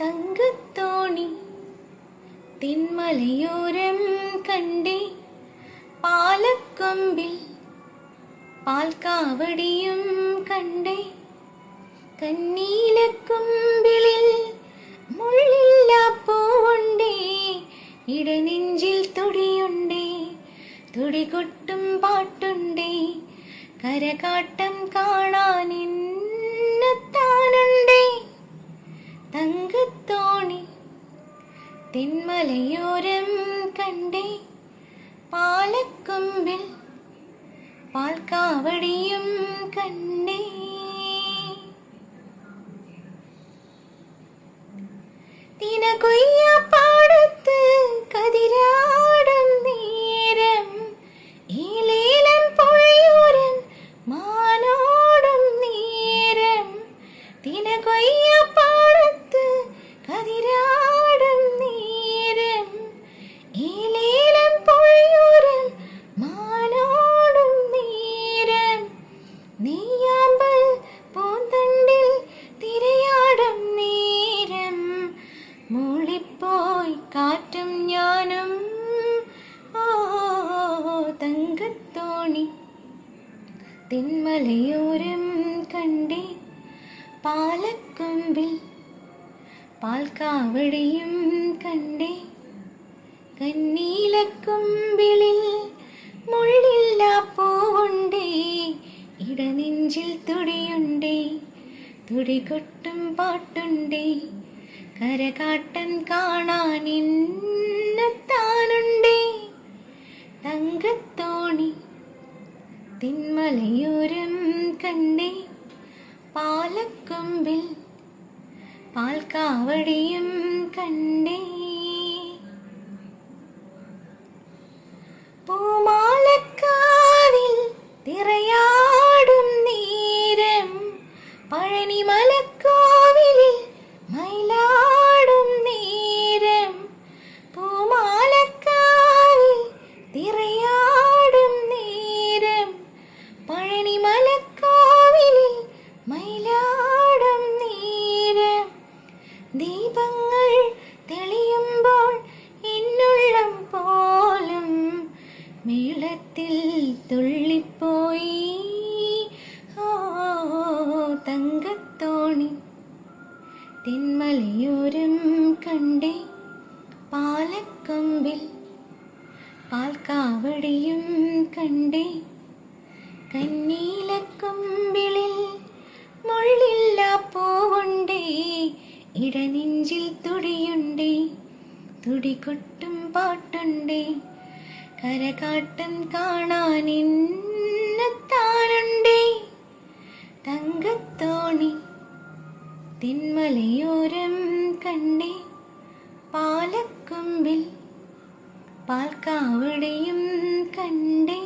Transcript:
തങ്കത്തോണി. തിന്മലയോരം കണ്ടേ പാലക്കൊമ്പിൽ പാൽക്കാവടിയും കണ്ടേ. കന്നീലക്കൊമ്പിളിൽ മുള്ളില്ല പൂവുണ്ടേ. ഇടനെഞ്ചിൽ തുടിയുണ്ടേ. തുടികൊട്ടും പാട്ടുണ്ടേ. കരകാട്ടം കാണാൻ തെന്മലയോരം കണ്ടേ. പാലക്കൊമ്പിൽ പാൽക്കാവടിയും കണ്ടേ. തിനകൊയ്യ പാടത്ത് കതിരാടം നേരം. ഈലേലൻ പുഴയോരം മാനോടും നേരം. തിനകൊയ്യ കാറ്റും ഞാനും. ഓ തങ്കത്തോണി. തെന്മലയോരം കണ്ടേ പാലക്കൊമ്പിൽ. പാൽക്കാവടിയും കണ്ടേ കന്നീലക്കൊമ്പിളിൽ. മുള്ളില്ല പൂവുണ്ടേ ഇടനെഞ്ചിൽ തുടിയുണ്ടേ തുടികൊട്ടും പാട്ടുണ്ടേ. കരകാട്ടൻ കാണാൻ എന്നെത്താനുണ്ടേ തങ്കത്തോണി തിന്മലയോരം കണ്ടേ. പാലക്കൊമ്പിൽ പാൽക്കാവടിയും കണ്ടേ. മേളത്തിൽ തുള്ളിപ്പോയി. ഓ തങ്കത്തോണി തെന്മലയോരം കണ്ടേ. പാലക്കൊമ്പിൽ പാൽക്കാവടിയും കണ്ടേ. കന്നീലക്കൊമ്പിളിൽ മുള്ളില്ല പൂവുണ്ടേ. ഇടനെഞ്ചിൽ തുടിയുണ്ടേ. തുടികൊട്ടും പാട്ടുണ്ടേ. കരകാട്ടം കാണാൻ ഇന്നത്താനുണ്ടേ തങ്കത്തോണി തിന്മലയോരം കണ്ടേ. പാലക്കൊമ്പിൽ പാൽക്കാവടയും കണ്ടേ.